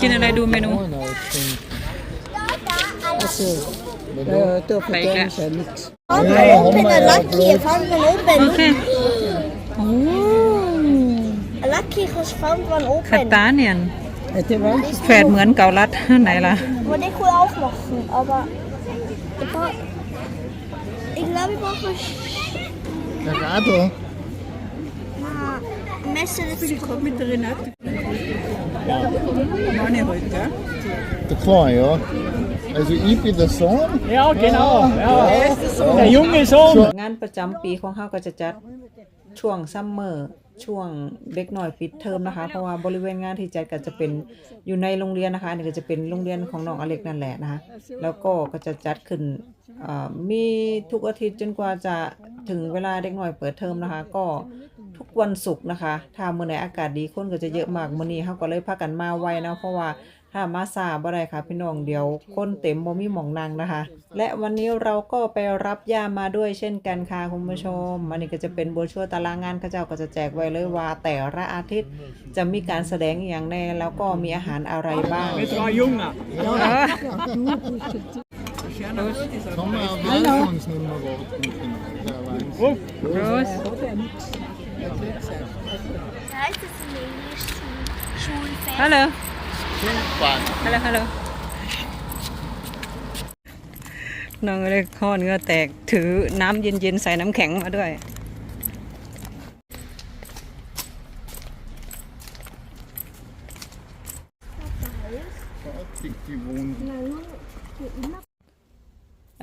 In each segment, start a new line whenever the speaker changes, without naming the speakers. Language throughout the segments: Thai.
กินอะไรดูเมนู
Alltså, eh, då fick
Fejka.
jag så här lyx.
Open a lucky, found one
โอ
open.
เค โอ้
A lucky was found one
คา
open.
ตาเนียน
Vet du vad?
แฝดเหมือนเกาลัด ไหนล่ะ
Aber die cool auch machen, aber ich brauch, ich glaube, ich brauche
Carrado?
Ein Messer, das ist
Det är klar ja. Also ich bin der Sohn.
Ja, genau. Ja. Der junge Sohn.
งานประจำปีของเฮาก็จะจัดช่วงซัมเมอร์ช่วงเด็กหน่อยปิดเทอมนะคะ เพราะว่าบริเวณงานที่จัดก็จะเป็นอยู่ในโรงเรียนนะคะอันนี้ก็จะเป็นโรงเรียนของน้องอเล็กนั่นแหละนะคะ แล้วก็ก็จะจัดขึ้นอ่ามีทุกอาทิตย์จนกว่าจะถึงเวลาเด็กหน่อยเปิดเทอมนะคะ ก็ ทุกวันศุกร์นะคะ ถ้ามื้อไหนอากาศดีคนก็จะเยอะมากมื้อนี้เฮาก็เลยพากันมาไวเนาะเพราะว่าถ้ามาซาบ่ได้ค่ะพี่น้องเดี๋ยวคนเต็มบ่มีหม่องนั่งนะคะ และวันนี้เราก็ไปรับยามาด้วยเช่นกันค่ะคุณผู้ชมอันนี้ก็จะเป็นโบรชัวร์ตารางงานเขาเจ้าก็จะแจกไว้เลยว่า แต่ละอาทิตย์จะมีการแสดงอย่างแน่แล้วก็มีอาหารอะไรบ้าง
Mit drei Jungen.
Komm mal auf Weltungsnummer warten. Der weiß.
Oh,
โรส
Wie heißt das in Englisch? Schulfest.
ฮั ลโหล
Super.
ฮัลโหลฮัลโหลน้องเล็กข้อนเหงือแตกถือน้ำเย็นๆใส่น้ำแข็งมาด้วย
Die, die wohnt
อัน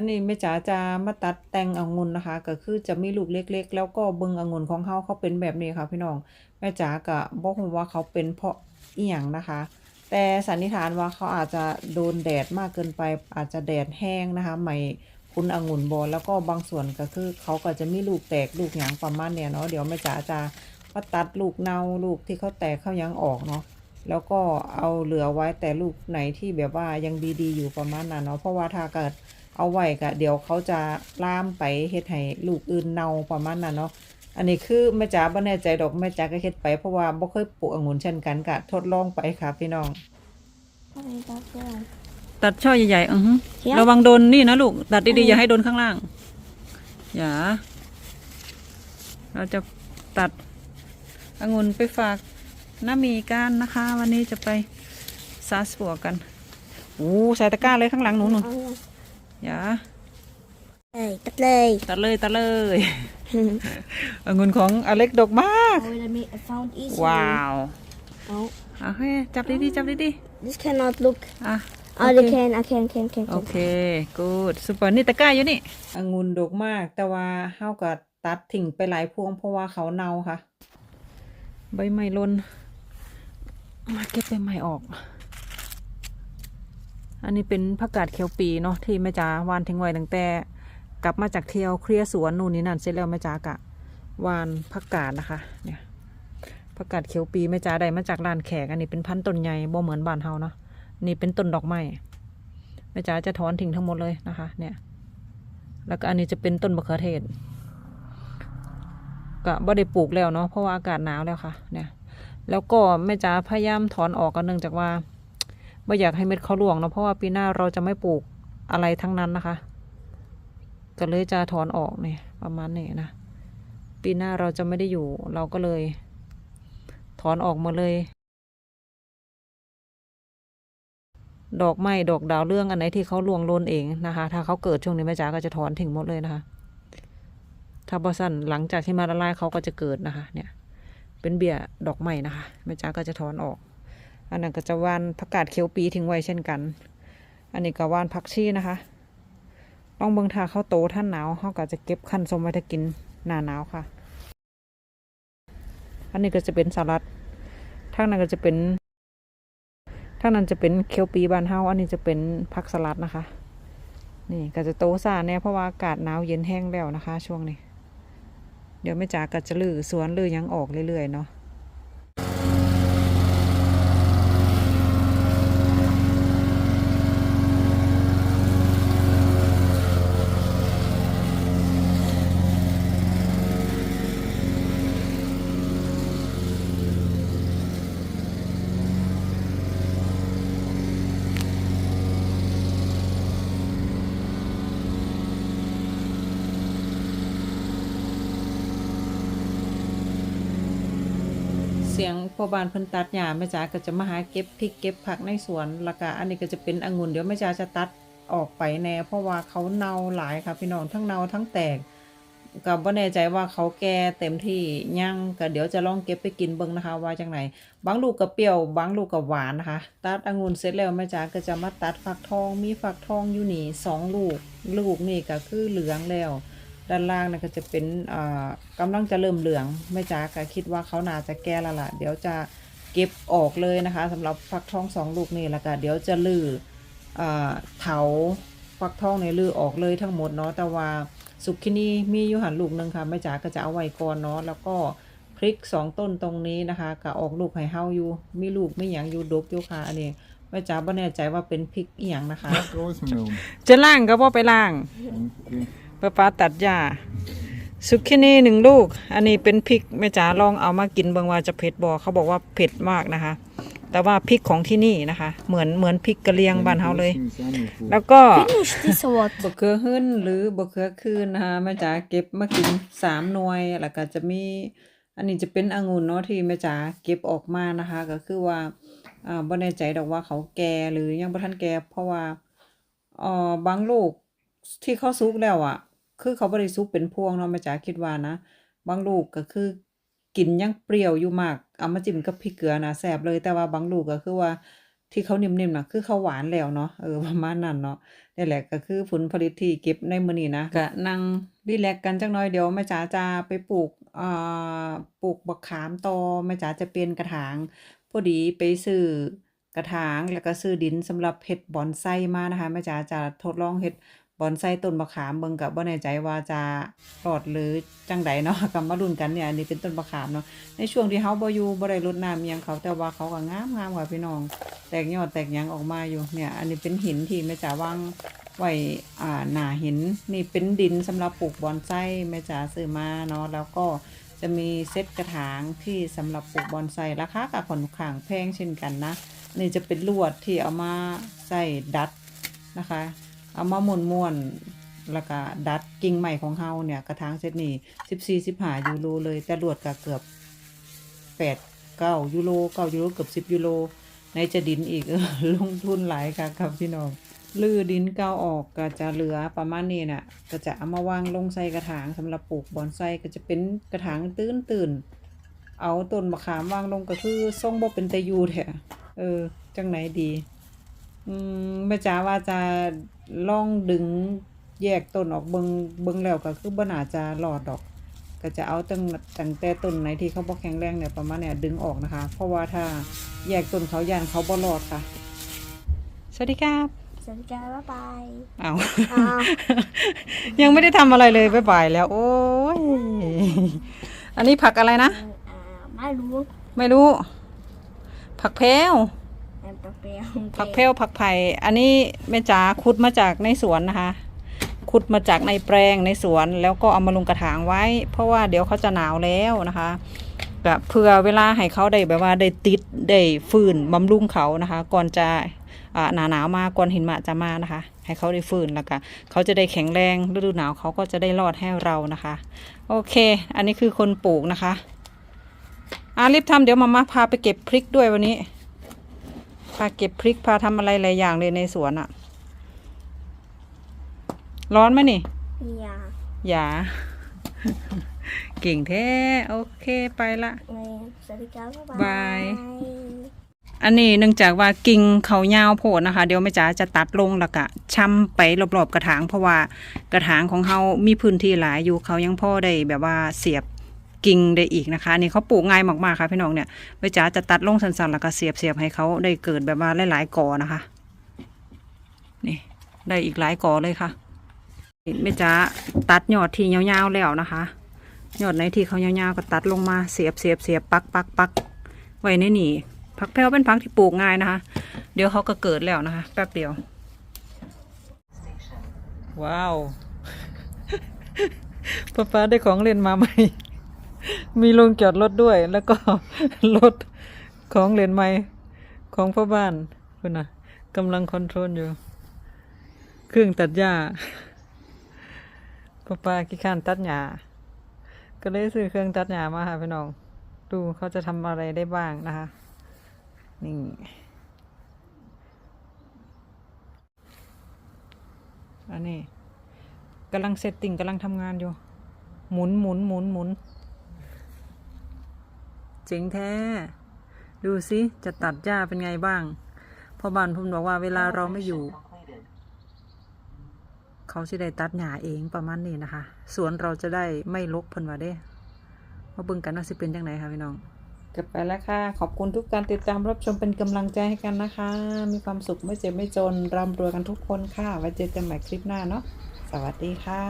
นี้แม่จ๋าจะมาตัดแต่งองุ่นนะคะ ก็คือจะมีลูกเล็ก ๆ แล้วก็เบิ่งองุ่นของเขาเขาเป็นแบบนี้ค่ะพี่น้องแม่จ๋าก็บอกว่าเขาเป็นเพราะอีหยังนะคะ แต่สันนิษฐานว่าเขาอาจจะโดนแดดมากเกินไป อาจจะแดดแห้งนะคะไม่คุณองุ่นบอลแล้วก็บางส่วนก็คือเขาก็จะมีลูกแตกลูกหยังประมาณเนี่ยเนาะเดี๋ยวแม่จ๋าจะมาตัดลูกเนาลูกที่เขาแตกเขายังออกเนาะแล้วก็เอาเหลือไว้แต่ลูกไหนที่แบบว่ายังดีๆอยู่ประมาณนั้นเนาะเพราะว่าถ้าเกิด เอาไว้ก็เดี๋ยวเขาจะล่ามไปเฮ็ดให้ลูกอื่นเน่าประมาณนั้นเนาะอันนี้คือแม่จ๋าบ่แน่ใจดอกแม่จ๋าก็เฮ็ดไปเพราะว่าบ่เคยปลูกองุ่นเช่นกันก็ทดลองไปค่ะพี่น้องตัดช่อใหญ่ๆอือฮึ
Ja.
ระวังโดนนี่นะลูกตัดดีๆอย่าให้โดนข้างล่าง อย่า เราจะตัดองุ่นไปฝากน้ามีกันนะคะ วันนี้จะไปซาสปัวกันโอ้ใส่ตะกร้าเลยข้างหลังหนูหนุน อย่า
Hey, dat leuk.
ตัดเลยตัดเลยองุ่นของอเล็กดกมาก
Oh, I made- I found easy.
ว้าว
Oh,
โอเคจับดีๆจับดี
this cannot look.
ๆอะ
Oh, they can, I can, can, can,
โอ
can.
เคกูดสุปเปอร์นี่ตะกร้าอยู่นี่องุ่นดกมาก แต่ว่าเฮาก็ตัดทิ้งไปหลายพวงเพราะว่าเขาเน่าค่ะ ใบไม้หล่นมาเก็บใบไม้ออก อันนี้เป็นผักกาดเขียวปีเนาะที่แม่จ๋าวานทิ้งไว้ตั้งแต่ กลับมาจากเที่ยวเคลียร์สวนนู่นนี่นั่นเสร็จแล้วแม่จ๋ากะวานผักกาดนะคะ เนี่ยผักกาดเขียวปีแม่จ๋าได้มาจากร้านแขกอันนี้เป็นพันธุ์ต้นใหญ่บ่เหมือนบ้านเฮาเนาะนี่เป็นต้นดอกไม้แม่จ๋าจะถอนทิ้งทั้งหมดเลยนะคะ เนี่ย แล้วก็อันนี้จะเป็นต้นมะเขือเทศก็บ่ได้ปลูกแล้วเนาะเพราะว่าอากาศหนาวแล้วค่ะ เนี่ย แล้วก็แม่จ๋าพยายามถอนออกกันเนื่องจากว่า ไม่อยากให้เม็ดเขาร่วงนะเพราะว่าปีหน้าเราจะไม่ปลูกอะไรทั้งนั้นนะคะ ก็เลยจะถอนออกเนี่ยประมาณนี้นะ ปีหน้าเราจะไม่ได้อยู่ เราก็เลย ถอนออกมาเลย ดอกไม้ดอกดาวเรื่องอันไหนที่เขาลวงโลนเองนะคะ ถ้าเขาเกิดช่วงนี้แม่จ๋าก็จะถอนทิ้งหมดเลยนะคะ ถ้าบอสันหลังจากที่มาละลายเขาก็จะเกิดนะคะ เนี่ย เป็นเบี้ยดอกไม้นะคะแม่จ๋าก็จะถอนออก อันนั้นก็จะวานผักกาดเขียวปีทิ้งไว้เช่นกัน อันนี้ก็วานผักชีนะคะลองเบิ่งทาเข้าโตท่านหนาวเขาก็จะเก็บขั้นสมไว้ถ้ากินหน้าหนาวค่ะ อันนี้ก็จะเป็นสลัดทางนั้นก็จะเป็นทางนั้นจะเป็นเคียวปีบานเฮาอันนี้จะเป็นผักสลัดนะคะ นี่ก็จะโตซ่าแน่เพราะว่าอากาศหนาวเย็นแห้งแล้วนะคะ ช่วงนี้ เดี๋ยวแม่จ๋าก็จะลือสวนลือยังออกเรื่อยๆเนาะ สียงพ่อบ้านเพิ่นตัดหญ้าแม่จ๋าก็จะมาหาเก็บพริกเก็บผักในสวนแล้วก็อันนี้ก็จะเป็นองุ่นเดี๋ยวแม่จ๋าจะตัดออกไปแน่เพราะว่าเขาเน่าหลายค่ะพี่น้องทั้งเน่าทั้งแตกก็บ่แน่ใจว่าเขาแก่เต็มที่ยังก็เดี๋ยวจะลองเก็บไปกินเบิ่งนะคะ ว่าจังไหนบางลูกก็เปรี้ยวบางลูกก็หวานนะคะ ตัดองุ่นเสร็จแล้วแม่จ๋าก็จะมาตัดฝักทองมีฝักทองอยู่นี่สองลูก ลูกนี่ก็คือเหลืองแล้ว ด้านล่างนะก็จะเป็นอ่ากำลังจะเริ่มเหลืองแม่จ๋าก็คิดว่าเขาน่าจะแก่แล้วล่ะเดี๋ยวจะเก็บออกเลยนะคะสำหรับฟักทองสองลูกนี่แล้วก็เดี๋ยวจะลืออ่าเถาฟักทองในลือออกเลยทั้งหมดเนาะแต่ว่าสุกินีมีอยู่หันลูกหนึ่งค่ะแม่จ๋าก็จะเอาไว้ก่อนเนาะแล้วก็พริกสองต้นตรงนี้นะคะก็ออกลูกให้เฮาอยู่มีลูกไม่หยังอยู่ดกอยู่ค่ะอันนี้แม่จ๋าไม่แน่ใจว่าเป็นพริกอีหยังนะคะ
Rosenmelon.
จะล่างก็บ่ไปล่าง
Okay.
ป้าป้าตัดหญ้าซุกคินี่หนึ่งลูก อันนี้เป็นพริกแม่จ๋าลองเอามากินเบางว่าจะเผ็ดบ่เขาบอกว่าเผ็ดมากนะคะ แต่ว่าพริกของที่นี่นะคะ เหมือนเหมือนพริกกะเหรียงบ้านเฮาเลย แล้วก็
Finish this what?
บะเขือหึ้นหรือบะเขือคืนนะคะแม่จ๋าเก็บมากินสามหน่วยแล้วก็จะมีอันนี้จะเป็นองุ่นเนาะที่แม่จ๋าเก็บออกมานะคะ ก็คือว่าอ่าบ่แน่ใจดอกว่าเขาแก่หรือยังบ่ทันแก่เพราะว่าเอ่อบางลูกที่เขาสุกแล้วอะ คือเขาบ่ได้สุกเป็นพวงเนาะแม่จ๋าคิดว่านะ บางลูกก็คือกินยังเปรี้ยวอยู่มาก เอามาจิ้มกับพริกเกลือนะแซ่บเลยแต่ว่าบางลูกก็คือว่าที่เขานิ่มๆนะคือเขาหวานแล้วเนาะเออประมาณนั้นเนาะนี่แหละก็คือผลผลิตที่เก็บในมือนี้นะก็นั่งรีแลกซ์กันจักหน่อยเดี๋ยวแม่จ๋าจะไปปลูกอ่าปลูกบักขามตอแม่จ๋าจะเป็นกระถางพอดีไปซื้อกระถางแล้วก็ซื้อดินสำหรับเฮ็ดบอนไซมานะคะแม่จ๋าจะทดลองเฮ็ด บอนไซต้นมะขามเบิ่งกับบ่แน่ใจว่าจะรอดหรือจังใดเนาะก็มาลุ้นกันเนี่ยอันนี้เป็นต้นมะขามเนาะในช่วงที่เฮาบ่อยู่บ่ได้รดน้ำอิหยังเขาแต่ว่าเขาก็งามงามค่ะพี่น้อง แตกยอดแตกหยังออกมาอยู่เนี่ย อันนี้เป็นหินที่แม่จ๋าวางไว้อ่าหน้าหินนี่เป็นดินสำหรับปลูกบอนไซแม่จ๋าซื้อมาเนาะแล้วก็จะมีเซตกระถางที่สำหรับปลูกบอนไซราคากับขอนข้างแพงเช่นกันนะนี่จะเป็นลวดที่เอามาใส่ดัดนะคะ เอามาม้วนม้วนแล้วก็ดัดกิ่งใหม่ของเฮาเนี่ยกระถางเซตนี้สิบสี่สิบห้ายูโรเลยแต่ลวดก็เกือบแปดเก้ายูโรเก้ายูโรเกือบสิบยูโรในจะดินอีกลงทุนหลายค่ะครับพี่น้องลือดินเก่าออกก็จะเหลือประมาณนี้น่ะ ก็จะเอามาวางลงใส่กระถางสำหรับปลูกบอนไซก็จะเป็นกระถางตื้นตื่นๆเอาต้นมะขามวางลงก็คือทรงบ่เป็นตะยูแท้เออ จังไหนดี อืมแม่จ๋าว่าจะลองดึงแยกต้นออกเบิงเบิงแล้วก็คือบ่น่าจะรอดดอก ก็จะเอาตั้งตั้งแต่ต้นไหนที่เขาบ่แข็งแรงเนี่ยประมาณเนี่ยดึงออกนะคะ เพราะว่าถ้าแยกต้นเขายันเขาบ่รอดค่ะ สวัสดีครับ
สวัสดีค่ะบ๊ายบาย
เอา
อ้าว
ยังไม่ได้ทำอะไรเลยบ๊ายบายแล้ว โอ้ยอันนี้ผักอะไรนะ
อ่าไม่รู้
ไม่รู้ ผักแพรว
แอนตะเปียว
ผักแพรวผักไผ่อันนี้แม่จ๋าขุดมาจากในสวนนะคะขุดมาจากในแปลงในสวนแล้วก็เอามาลงกระถางไว้ เพราะว่าเดี๋ยวเขาจะหนาวแล้วนะคะก็เพื่อเวลาให้เขาได้แบบว่าได้ติดได้ฟืนบำรุงเขานะคะ ก่อนจะหนาหนาวมาก่อนหินมะจะมานะคะ ให้เขาได้ฟืนแล้วก็เขาจะได้แข็งแรงฤดูหนาวเขาก็จะได้รอดให้เรานะคะ โอเค อันนี้คือคนปลูกนะคะอารีบทำเดี๋ยวมาม่าพาไปเก็บพริกด้วยวันนี้ พาเก็บพริกพาทำอะไรหลายอย่างเลยในสวนอะร้อนไหมนี่
อย่า
อย่า เก่งแท้ โอเคไปละ
ไม่สวัสดีค่ะบ๊ายบาย
บาย อันนี้เนื่องจากว่ากิ่งเขายาวโพดนะคะ เดี๋ยวแม่จ๋าจะตัดลงแล้วก็ช้ำไปรอบๆกระถางเพราะว่ากระถางของเขามีพื้นที่หลายอยู่เขายังพอได้แบบว่าเสียบ กิ่งได้อีกนะคะนี่เขาปลูกง่ายมากๆค่ะพี่น้องเนี่ยแม่จ๋าจะตัดลงสั้นๆแล้วก็เสียบเสียบๆให้เขาได้เกิดแบบว่าหลายๆกอนะคะนี่ได้อีกหลายกอเลยค่ะแม่จ๋าตัดยอดที่ยาวๆแล้วนะคะยอดไหนที่เขายาวๆก็ตัดลงมาเสียบเสียบเสียบปักปักปักไว้ในนี่ผักแพรวเป็นผักที่ปลูกง่ายนะคะ เดี๋ยวเขาก็เกิดแล้วนะคะ แป๊บเดียว ว้าวป๊าป๊าได้ของเล่นมาใหม่ มีโรงจอดรถด้วย แล้วก็รถของเลนใหม่ของพ่อบ้านคุณนะกำลังคอนโทรลอยู่ เครื่องตัดหญ้าป้าป้าขี้ข้านตัดหญ้าก็เลยซื้อเครื่องตัดหญ้ามาค่ะพี่น้อง ดูเขาจะทำอะไรได้บ้างนะคะ นี่ อันนี้กำลังเซตติ้งกำลังทำงานอยู่ หมุนหมุนหมุนหมุน เจ๋งแท้ ดูสิจะตัดหญ้าเป็นไงบ้างพ่อบ้านผมบอกว่าเวลาเราไม่อยู่ เขาจะได้ตัดหญ้าเองประมาณนี้นะคะ สวนเราจะได้ไม่รกเพิ่นว่าเด้มาเบิ่งกันว่าสิเป็นจังไดค่ะพี่น้องกลับไปแล้วค่ะ ขอบคุณทุกการติดตามรับชมเป็นกำลังใจให้กันนะคะ มีความสุขไม่เจ็บไม่จนร่ำรวยกันทุกคนค่ะไว้เจอกันใหม่คลิปหน้าเนาะสวัสดีค่ะ